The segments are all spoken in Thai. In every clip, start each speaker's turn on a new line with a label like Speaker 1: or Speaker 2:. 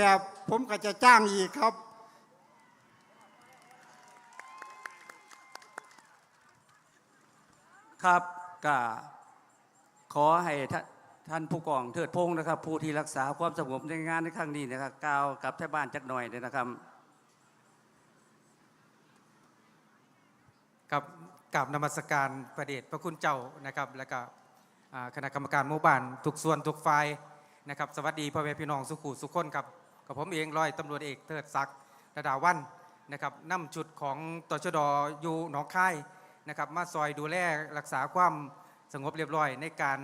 Speaker 1: แบบ ผมก็จะจ้างอีกครับ
Speaker 2: ครับก็ขอให้ท่านท่านผู้กองเทิดพงศ์นะครับ ผู้ที่รักษาความสงบในงานในครั้งนี้นะครับกล่าวกับชาวบ้านจักหน่อยเลยนะครับ
Speaker 3: กับกับนมัสการประเดชพระคุณเจ้านะครับ แล้วก็อ่าคณะกรรมการหมู่บ้านทุกส่วนทุกฝ่ายนะครับ สวัสดีพ่อแม่พี่น้องสุขุสุขคนครับ กับผมเองร้อยตำรวจเอกเทิดศักดิ์ระดาวันนะครับนำจุดของตชดอยู่หนองคายนะครับมาซอยดูแลรักษาความสงบเรียบร้อย ในการ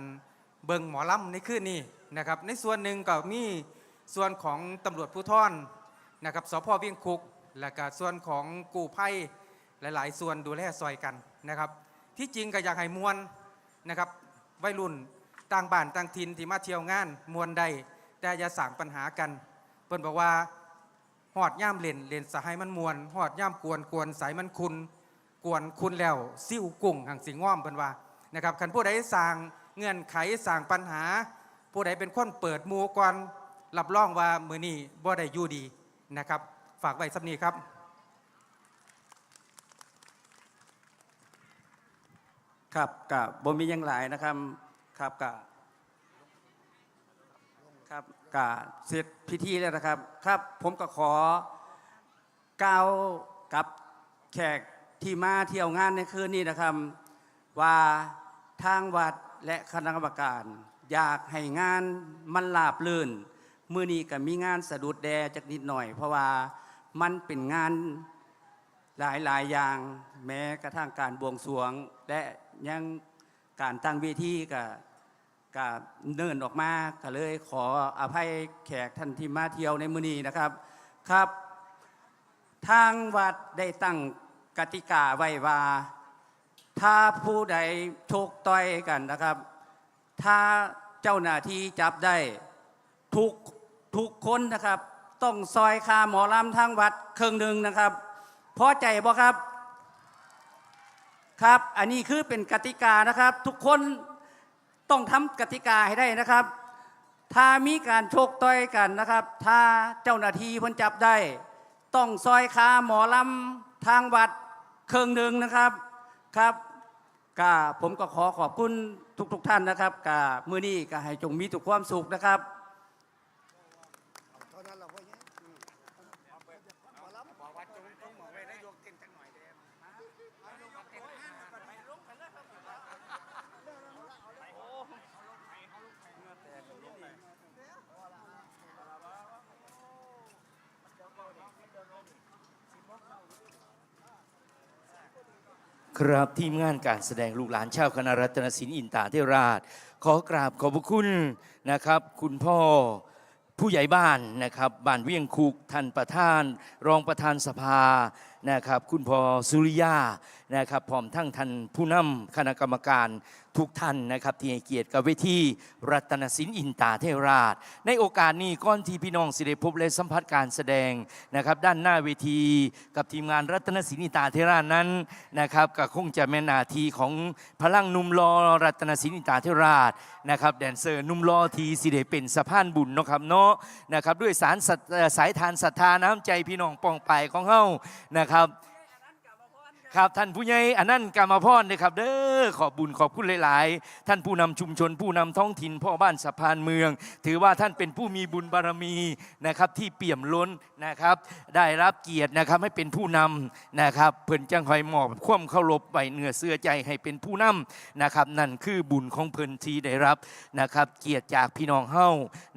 Speaker 3: เบิงหมอลำในคืนนี้นะครับในส่วนหนึ่งก็มีส่วนของตำรวจผู้ท่อนนะครับสพเวียงคุก และก็ส่วนของกู้ภัยหลาย ๆ ส่วนดูแลซอยกันนะครับ ที่จริงก็อยากให้มวลนะครับวัยรุ่นต่างบ้านต่างถิ่นที่มาเที่ยวงานมวลใดแต่อย่าสั่งปัญหากัน เพิ่นบอกว่าหอดย่ามเล่นเล่นสหายมันมวนหอดย่ามกวนกวนสายมันคุณกวนคุณแล้วซิ่วกุ้งหังสิง่อมเพิ่นว่านะครับคันผู้ใดสั่งเงื่อนไขสั่งปัญหา ผู้ใดเป็นคนเปิดมูก่อนรับรองว่ามือนี้บ่ได้อยู่ดีนะครับ ฝากไว้สักนี้ครับ
Speaker 2: ครับกับบ่มียังหลายนะครับครับกับครับ กับเสร็จพิธีแล้วนะครับครับ ผมก็ขอกล่าวกับแขกที่มาเที่ยวงานในคืนนี้นะครับ ว่าทางวัดและคณะกรรมการ อยากให้งานมันลาบลื่นมือนี้ก็มีงานสะดุดแดจักนิดหน่อย เพราะว่ามันเป็นงานหลายหลายๆอย่าง แม้กระทั่งการบวงสรวง และยังการตั้งเวทีกับ กับเนินออกมาก็เลยขออภัยแขกท่านที่มาเที่ยวในมือนี้นะครับครับ ทางวัดได้ตั้งกติกาไว้ว่า ถ้าผู้ใดโชกต่อยกันนะครับ ถ้าเจ้าหน้าที่จับได้ทุกทุกคนนะครับ ต้องซอยคาหมอลำทางวัดเครึ่งหนึ่งนะครับพอใจบ่ครับครับ อันนี้คือเป็นกติกานะครับ ทุกคน ต้องทำกติกาให้ได้นะครับ ถ้ามีการโชคต่อยกันนะครับ ถ้าเจ้าหน้าที่พ้นจับได้ ต้องซอยคาหมอลำทางวัดเครื่องหนึ่งนะครับครับกาผมก็ขอขอบคุณทุกๆทท่านนะครับกามือนี้ก็ให้จงมีทุกความสุขนะครับ
Speaker 4: ครับทีมงานการแสดงลูกหลานชาวคณะรัตนศิลป์อินตาเทราช ขอกราบขอบพระคุณนะครับ คุณพ่อผู้ใหญ่บ้านนะครับบ้านเวียงคุกท่านประธาน รองประธานสภา นะครับคุณพ่อสุริยานะครับพร้อมทั้งท่านผู้นำคณะกรรมการทุกท่านนะครับที่ให้เกียรติกับเวทีรัตนศิลป์อินตาเทราช ในโอกาสนี้ก้อนที่พี่น้องสิได้พและสัมผัสการแสดงนะครับด้านหน้าเวทีกับทีมงานรัตนศิลป์อินตาเทราชนั้นนะครับก็คงจะแม่นาทีของพลังนุ่มรอรัตนศิลป์อินตาเทราชนะครับแดนเซอร์นุ่มรอทีสิได้เป็นสะพานบุญเนาะครับเนาะนะครับด้วยสารสายทานศรัทธาน้ำใจพี่น้องปองไปของเฮานะครับ다 ครับท่านผู้ใหญ่อันนั้นกรรมพรนะครับเด้อขอบบุญขอบคุณหลาย ๆ ท่านผู้นำชุมชน ผู้นำท้องถิ่นพ่อบ้านสะพานเมือง ถือว่าท่านเป็นผู้มีบุญบารมีนะครับที่เปี่ยมล้นนะครับได้รับเกียรตินะครับให้เป็นผู้นำนะครับเพิ่นจังคอยมอบความเคารพไว้เหนือเสื้อใจให้เป็นผู้นำนะครับนั่นคือบุญของเพิ่นที่ได้รับนะครับเกียรติจากพี่น้องเฮา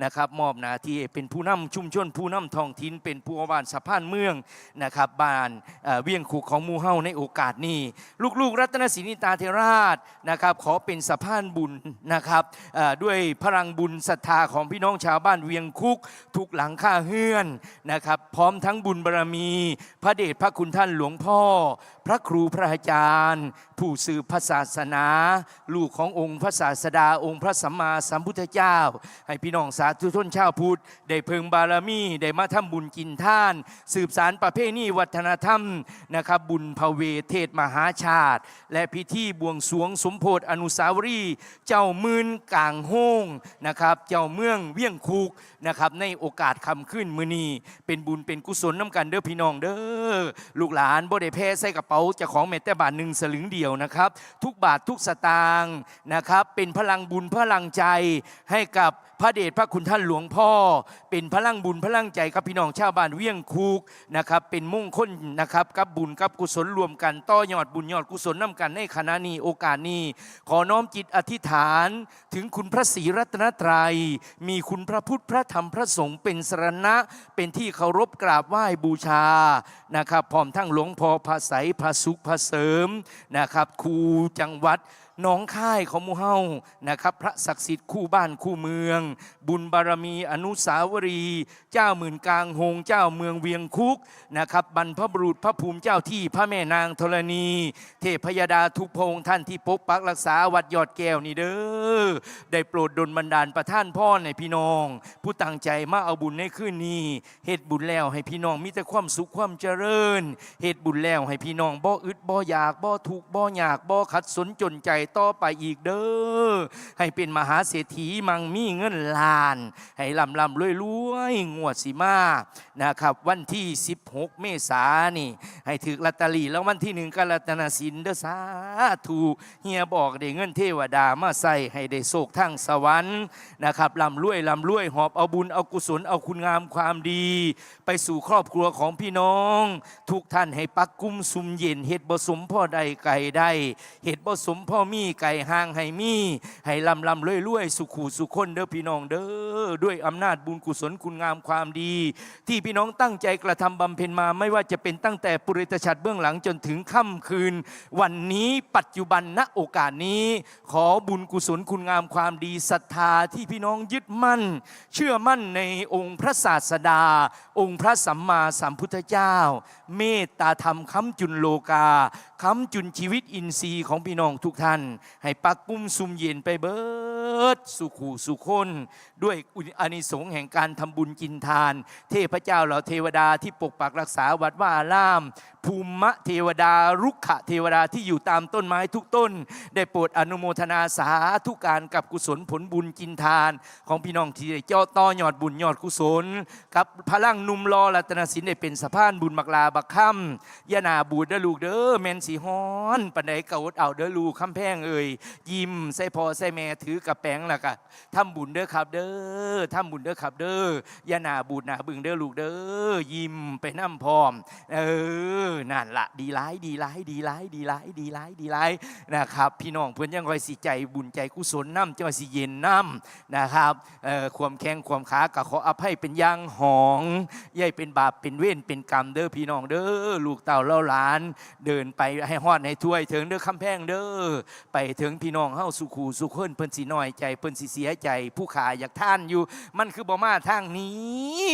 Speaker 4: นะครับมอบหน้าที่เป็นผู้นำชุมชนผู้นำท้องถิ่นเป็นผู้ว่าบ้านสะพานเมืองนะครับบ้านเอ่อเวียงขุกของมูเฮาในโออกาสนี้ ลูกๆ รัตนศินิตาเทราชนะครับขอเป็นสะพานบุญนะครับด้วยพลังบุญศรัทธาของพี่น้องชาวบ้านเวียงคุก ทุกหลังคาเฮือนนะครับพร้อมทั้งบุญบารมี พระเดชพระคุณท่านหลวงพ่อ พระครูพระอาจารย์ ผู้สืบพระศาสนา ลูกขององค์พระศาสดาองค์พระสัมมาสัมพุทธเจ้า ให้พี่น้องสาธุชนชาวพุทธได้เพิงบารมีได้มาทำบุญกินท่าน สืบสารประเพณีวัฒนธรรมนะครับบุญพเวเทศมหาชาติ และพิธีบวงสวงสมโพธิอนุสาวรีย์เจ้ามืนกลางโฮงนะครับเจ้าเมืองเวียงคุกนะครับในโอกาสคำขึ้นมือนีเป็นบุญเป็นกุศลน้ำกันเด้อพี่น้องเด้อลูกหลานบ่ได้แพ้ใส่กระเป๋าจะของแม่แต่บาทหนึ่งสลึงเดียวนะครับ ทุกบาททุกสตางค์นะครับเป็นพลังบุญพลังใจให้กับ พระเดชพระคุณท่านหลวงพ่อ เป็นพลังบุญพลังใจกับพี่น้องชาวบ้านเวียงคุกนะครับเป็นมุ่งค้นนะครับกับบุญกับกุศลรวมกันต่อยอดบุญยอดกุศลน้ำกันในคณะนี้โอกาสนี้ ขอน้อมจิตอธิษฐาน ถึงคุณพระศรีรัตนตรัย มีคุณพระพุทธพระธรรมพระสงฆ์เป็นสรณะ เป็นที่เคารพกราบไหว้บูชานะครับพร้อมทั้งหลวงพ่อพระใสยพระสุขพระเสริมนะครับครูจังหวัด หน้องค่ายของมูเฮานะครับ พระศักดิ์สิทธิ์คู่บ้านคู่เมือง บุญบารมีอนุสาวรีย์เจ้าหมื่นกลางหงเจ้าเมืองเวียงคุกนะครับบรรพบุรุษพระภูมิเจ้าที่พระแม่นางธรณี เทพยดาทุพงท่านที่ปกปักรักษาวัดยอดแก้วนี่เด้อได้โปรดดลบันดาลประท่านพ่อในพี่น้อง ผู้ตั้งใจมาเอาบุญในคืนนี้เหตุบุญแล้วให้พี่น้องมีแต่ความสุขความเจริญเหตุบุญแล้วให้พี่น้องบ่อึดบ่อยากบ่ทุกบ่อยากบ่ขัดสนจนใจต่อไปอีกเด้อ ให้เป็นมหาเศรษฐีมังมีเงินล้าน ให้ลำลำรวยรวยงวดสิมานะครับ วันที่ 16 เมษายนี่ให้ถือลอตเตอรี่แล้ววันที่หนึ่งกรัตนาสินเด้อสาธุเฮียบอกได้เงินเทวดามาใส่ให้ได้โศกทั้งสวรรค์นะครับลำรวยลำรวยหอบเอาบุญเอากุศลเอาคุณงามความดี ไปสู่ครอบครัวของพี่น้อง ทุกท่านให้ปักกุ้มซุมเย็นเฮ็ดบสมพ่อใดไก่ได้เฮ็ดบสมพ่อมีไก่ห่างให้มีให้ลำลำรวยรวยสุขูสุขคนเด้อพี่น้องเด้อด้วยอำนาจบุญกุศลคุณงามความดี ที่พี่น้องตั้งใจกระทำบำเพ็ญมาไม่ว่าจะเป็นตั้งแต่ปุริตชัดเบื้องหลังจนถึงค่ำคืน วันนี้ปัจจุบันณโอกาสนี้ ขอบุญกุศลคุณงามความดีศรัทธาที่พี่น้องยึดมั่น เชื่อมั่นในองค์พระศาสดา องค์พระสัมมาสัมพุทธเจ้า เมตตาธรรมค้ำจุนโลกาค้ำจุนชีวิตอินทรีย์ของพี่น้องทุกท่านให้ปักกุ้มซุมเย็นไปเบิดสุขูสุคน ด้วยอานิสงส์แห่งการทำบุญกินทาน เทพเจ้าเหล่าเทวดาที่ปกปักรักษาวัดว่าอารามภูมิเทวดารุกขเทวดาที่อยู่ตามต้นไม้ทุกต้น ได้โปรดอนุโมทนาสาธุการกับกุศลผลบุญกินทาน ของพี่น้องที่ได้เจ้าต่อยอดบุญยอดกุศลกับพลังนุ่มรอรัตนสินได้เป็นสะพานบุญมักลาบักค่ำยานาบูดเด้อลูกเด้อแมนสีฮอนปันไดเกาดเอาเด้อลูกคำแพงเอ่ยยิ้มใส่พอใส่แม่ถือกระแป้งล้วก็ทำบุญเด้อครับเด้อทำบุญเด้อครับเด้อยานาบูดนาบึงเด้อลูกเด้อยิ้มไปน้ำพร้อมเอออนั่นละดีร้ายดีร้ายดีร้ายดีร้ายดีร้ายดีร้ายนะครับพี่น้องเพื่อนยังคอยสิใจบุญใจกุศลน้ำจังว่าสิเย็นน้ำนะครับเออความแข็งความขาก็ขออภัยเป็นย่างหองย่ายเป็นบาปเป็นเวรเป็นกรรมเด้อพี่น้องเด้อลูกเต่าเล่าหลาน เดินไปให้ฮอดให้ถ้วยถึงเด้อคำแพงเด้อไปถึงพี่น้องเฮาสุขูสุขคนเพิ่นสิน้อยใจเพิ่นสิเสียใจผู้ขาอยากท่านอยู่ มันคือบ่มาทางนี้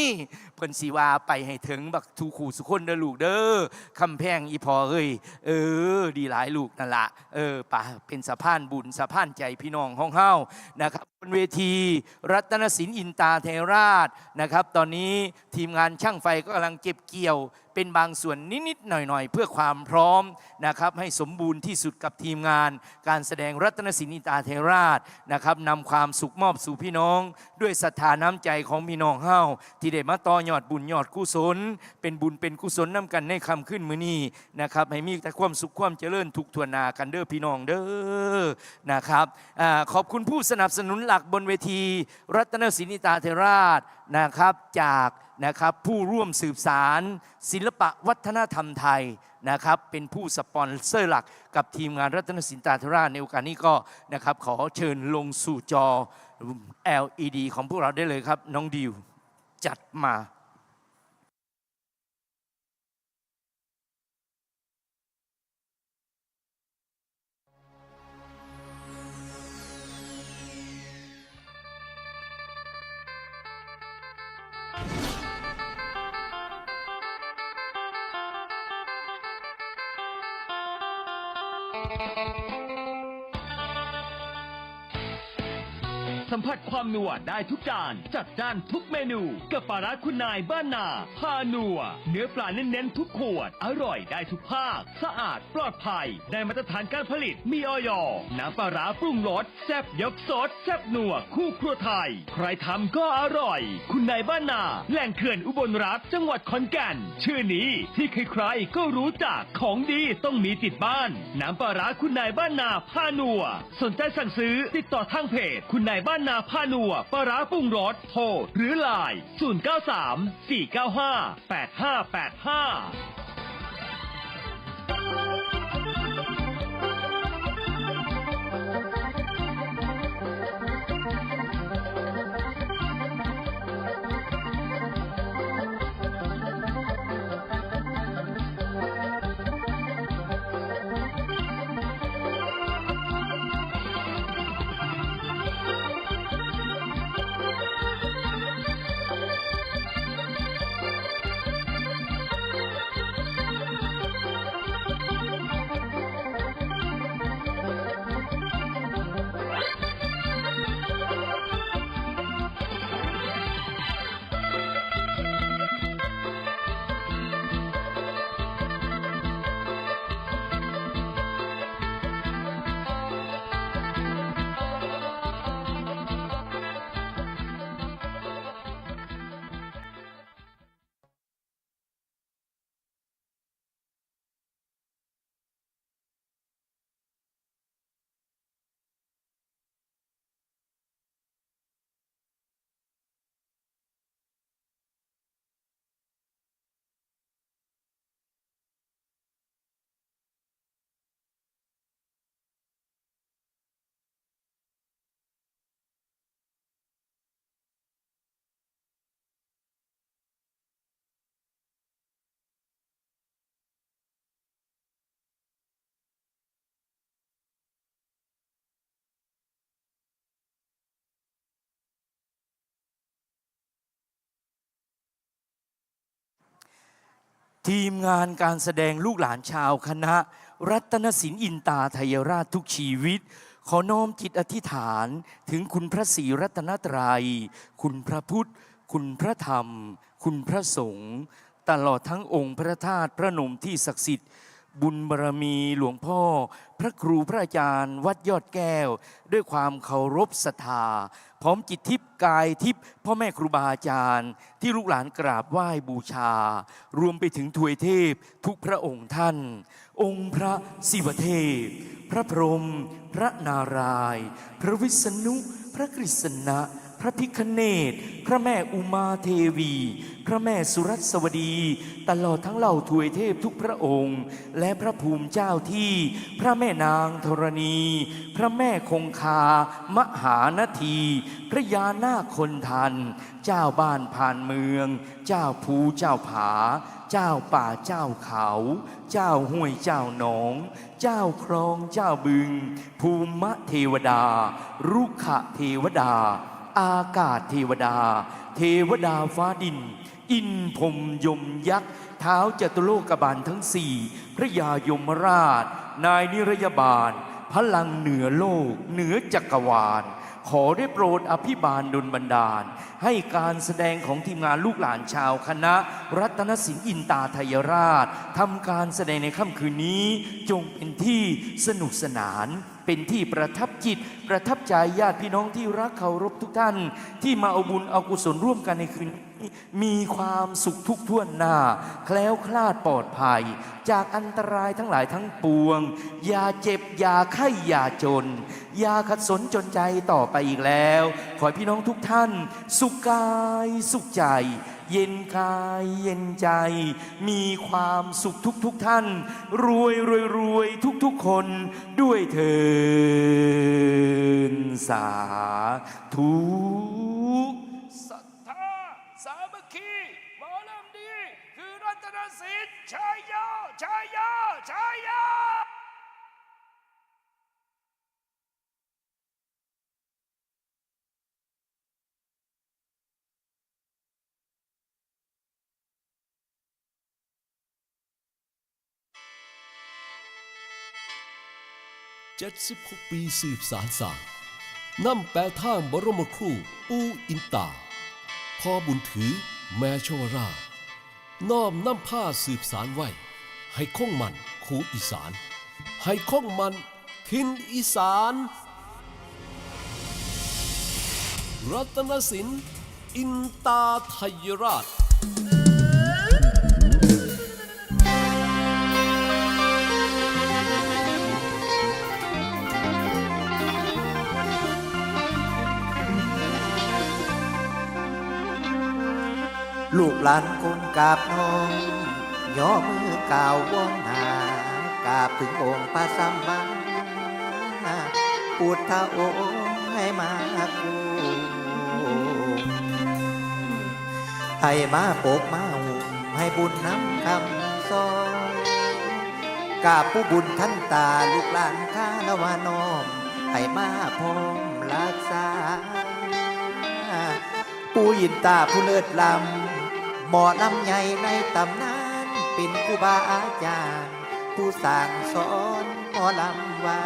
Speaker 4: เพิ่นสิว่าไปให้ถึงบักทุขูสุขคนเด้อลูกเด้อคำแพงอีพอเอ้ยเออ ดีหลายลูกนั่นละเออป่าเป็นสะพานบุญสะพานใจพี่น้องห้องเฮานะครับ นเวที รัตนศิลป์อินตาเทราชนะครับ ตอนนี้ทีมงานช่างไฟก็กำลังเก็บเกี่ยว เป็นบางส่วนนิดๆหน่อยๆ เพื่อความพร้อมนะครับ ให้สมบูรณ์ที่สุดกับทีมงาน การแสดงรัตนศิลป์อินตาเทราชนะครับนำความสุขมอบสู่พี่น้อง ด้วยศรัทธาน้ำใจของพี่น้องเฮาที่ได้มาต่อยอดบุญยอดกุศล เป็นบุญเป็นกุศลน้ำกันในคำขึ้นมือนี้นะครับให้มีแต่ความสุขความเจริญทุกทวนากันเด้อพี่น้องเด้อนะครับอขอบคุณผู้สนับสนุนหลักบนเวที รัตนศิลิตาเทราชนะครับจากนะครับผู้ร่วมสืบสาร ศิลปะวัฒนธรรมไทยนะครับเป็นผู้สปอนเซอร์หลักกับทีมงานรัตนศิลป์ตาเทราชในโอกาสนี้ก็นะครับขอเชิญลงสู่จอ LED ของพวกเราได้เลยครับ น้องดิวจัดมา
Speaker 5: สัมผัสความนัวได้ทุกจาน จัดจ้านทุกเมนูกับปลาร้าคุณนายบ้านนาพานัว เนื้อปลาเน้นๆทุกขวด อร่อยได้ทุกภาค สะอาดปลอดภัย ได้มาตรฐานการผลิตมีออยน้ำปลาร้าปรุงรสแซ่บยกซดแซ่บนัวคู่ครัวไทย ใครทำก็อร่อย คุณนายบ้านนา แหล่งเขื่อนอุบลรัฐจังหวัดขอนแก่น ชื่อนี้ที่ใครๆก็รู้จักของดีต้องมีติดบ้าน น้ำปลาร้าคุณนายบ้านนาพานัว สนใจสั่งซื้อติดต่อทางเพจ คุณนายบ้านนาผ้านัวปลาร้าปรุงรสโทรหรือไลน์093 495 8585
Speaker 4: ทีมงานการแสดงลูกหลานชาวคณะ รัตนศิลป์อินตาไทยราชทุกชีวิต ขอน้อมจิตอธิษฐานถึงคุณพระศรีรัตนตรยัย คุณพระพุทธ คุณพระธรรม คุณพระสงฆ์ตลอดทั้งองค์พระธาตุพระนมที่ศักดิ์สิทธิ์ บุญบารมีหลวงพ่อ พระครูพระอาจารย์ วัดยอดแก้ว ด้วยความเคารพศรัทธา พร้อมจิตทิพย์กายทิพย์พ่อแม่ครูบาอาจารย์ ที่ลูกหลานกราบไหว้บูชา รวมไปถึงทวยเทพทุกพระองค์ท่าน องค์พระศิวเทพ พระพรหมพระนารายณ์พระวิษณุ พระกฤษณะ ระพิคเนตพระแม่อุมาเทวี พระแม่สุรัสวดี ตลอดทั้งเหล่าทวยเทพทุกพระองค์ และพระภูมิเจ้าที่ พระแม่นางธรณี พระแม่คงคา มหานที พระยานาคคนทัน เจ้าบ้านผ่านเมือง เจ้าภูเจ้าผา เจ้าป่าเจ้าเขา เจ้าห้วยเจ้าหนอง เจ้าครองเจ้าบึง ภูมะเทวดา รุขะเทวดา อากาศเทวดา เทวดาฟ้าดิน อินพรมยมยักษ์เท้าจตุโลกบาลทั้งสี่พระยายมราช นายนิรยบาล พลังเหนือโลก เหนือจักรวาล ขอได้โปรดอภิบาลดลบันดาล ให้การแสดงของทีมงานลูกหลานชาวคณะ รัตนศิลป์อินตาไทยราชทำการแสดงในค่ำคืนนี้จงเป็นที่สนุกสนาน เป็นที่ประทับจิต ประทับใจญาติพี่น้องที่รักเคารพทุกท่าน ที่มาเอาบุญเอากุศลร่วมกันในคืนนี้มีความสุขทุกท่วนหน้า แคล้วคลาดปลอดภัย จากอันตรายทั้งหลายทั้งปวง อย่าเจ็บ อย่าไข้อย่าจน อย่าขัดสนจนใจต่อไปอีกแล้ว ขอพี่น้องทุกท่าน สุขกายสุขใจ เย็นกายเย็นใจ มีความสุขทุกทุกๆท่าน รวยรวยรวยทุกทุกๆคนด้วยเถินสาธุศรัทธาสามัคคีหมอลำดี คือรัตนศิลป์ชายยาชายยาชายยา
Speaker 6: 76 ปีสืบสารศาสตร์นำแปลท่างบรมครูปูอินตาพ่อบุญถือแม่ชวรา น้อมนำผ้าสืบสารไว้ ให้คงมันคูอีสาน ให้คงมันทินอีสาน รัตนสินอินตาไทยราช
Speaker 7: ลูกหลานคนกาบน้องย่อมือกาววอนหากาบถึงองค์พระสัมมาพุทธองค์ให้มากูให้มาปกมาหุ่มให้บุญน้ำคำซอยกาบผู้บุญท่านตาลูกหลานข้าละวานอมให้มาพร้อมรักษา ผู้ยินตาผู้เลิศลำ หมอลำใหญ่ในตำนานเป็นครูบาอาจารย์ ผู้สั่งสอนหมอลำไว้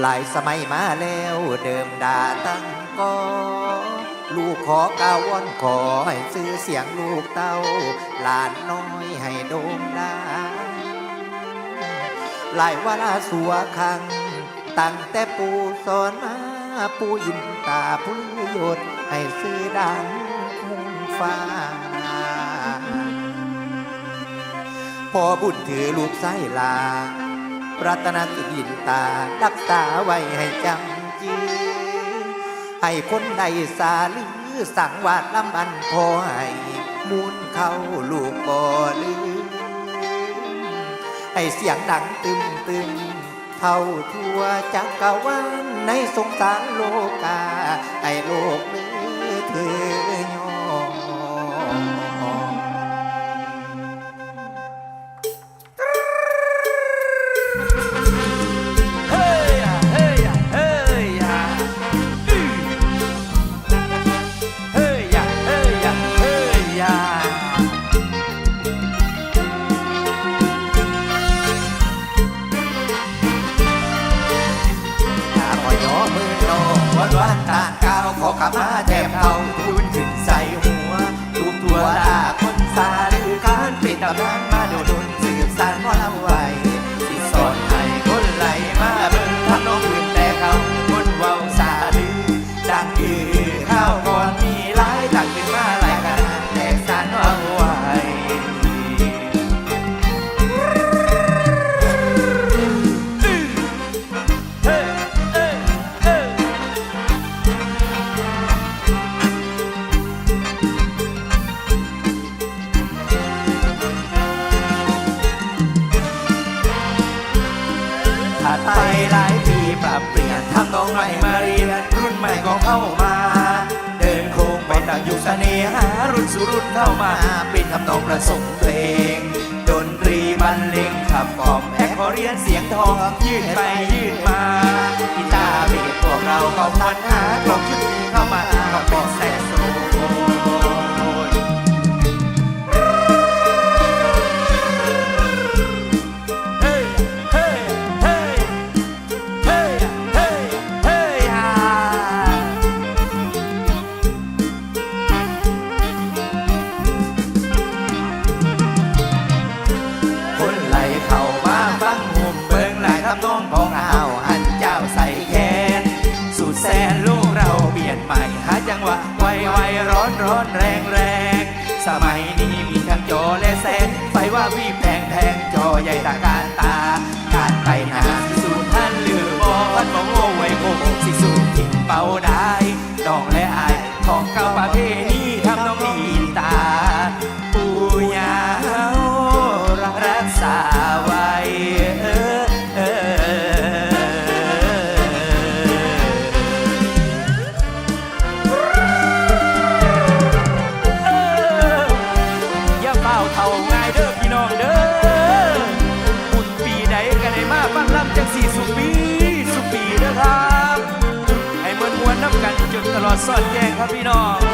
Speaker 7: หลายสมัยมาแล้วเดิมดาตั้งก็ลูกขอกาวอนขอให้ซื้อเสียงลูกเต้าหลานน้อยให้โด่งดังหลายวาระสัวคังตั้งแต่ปู่สอนมา ปูอินตาผู้ยศให้ซื้อดังคงฟ้าพอบุญถือลูกไส้ลา รัตนสิอินตารักษาไว้ให้จำจีให้คนใดสาลือสั่งวาดลำบันพอให้มูลเข้าลูกบ่ลืมให้เสียงดังตึมตึม เท่าทั่วจักรวาลในสงสารโลกาให้โลกนี้เธอ
Speaker 2: สอดแจงครับพี่น้อง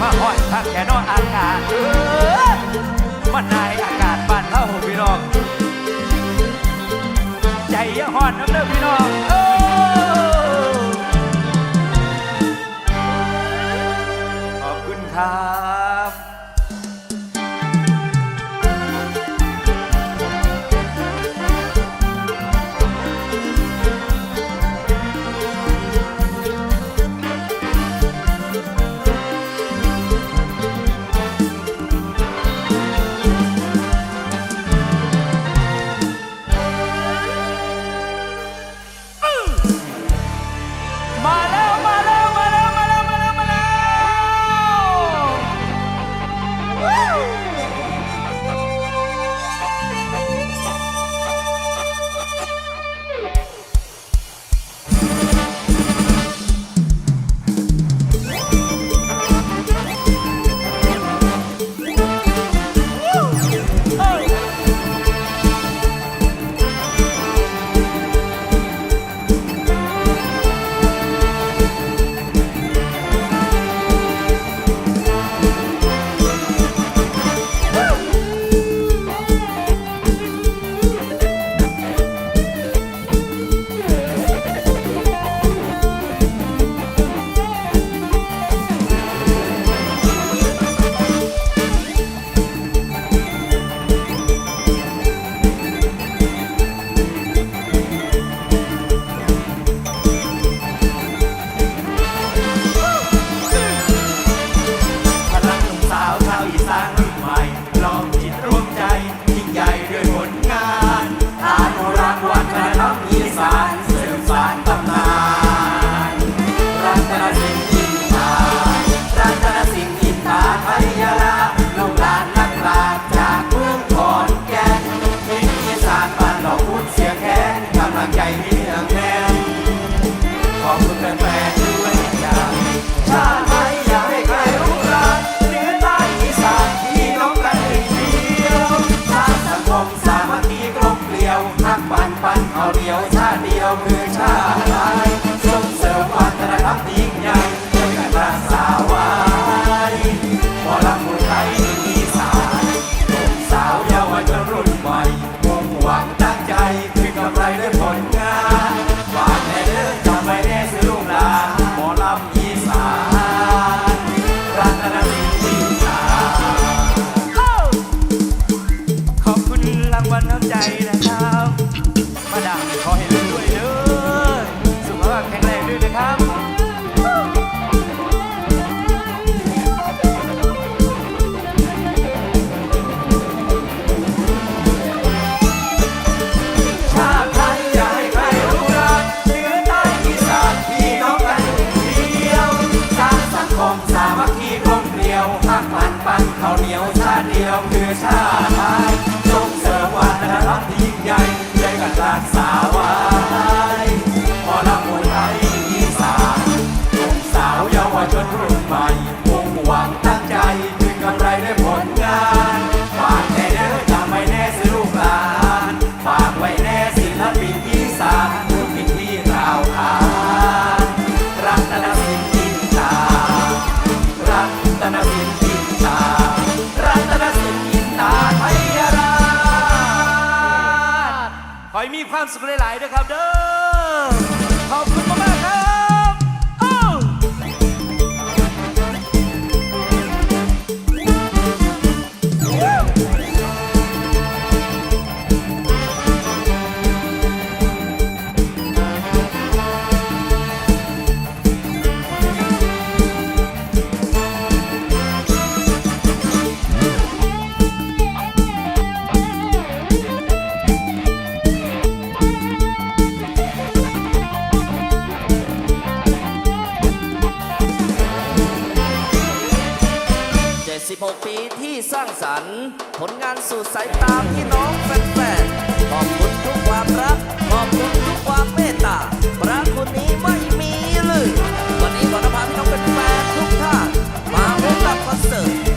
Speaker 8: มา
Speaker 9: หอดพักแค่นอนอากาศมานาย
Speaker 4: อากาศบ้านเท่าพี่น้อง ใจเยอะหอนน้ำเด้อพี่น้อง ความสุขหลายๆด้วยครับเด้อ
Speaker 10: ผลงานสู่สายตาพี่น้องแฟนๆขอบคุณทุกความรัก ขอบคุณทุกความเมตตาพระคุณนี้ไม่มีเลยวันนี้ขอนำพาพี่น้องเป็นแฟนทุกท่านมาพบกับคอนเสิร์ต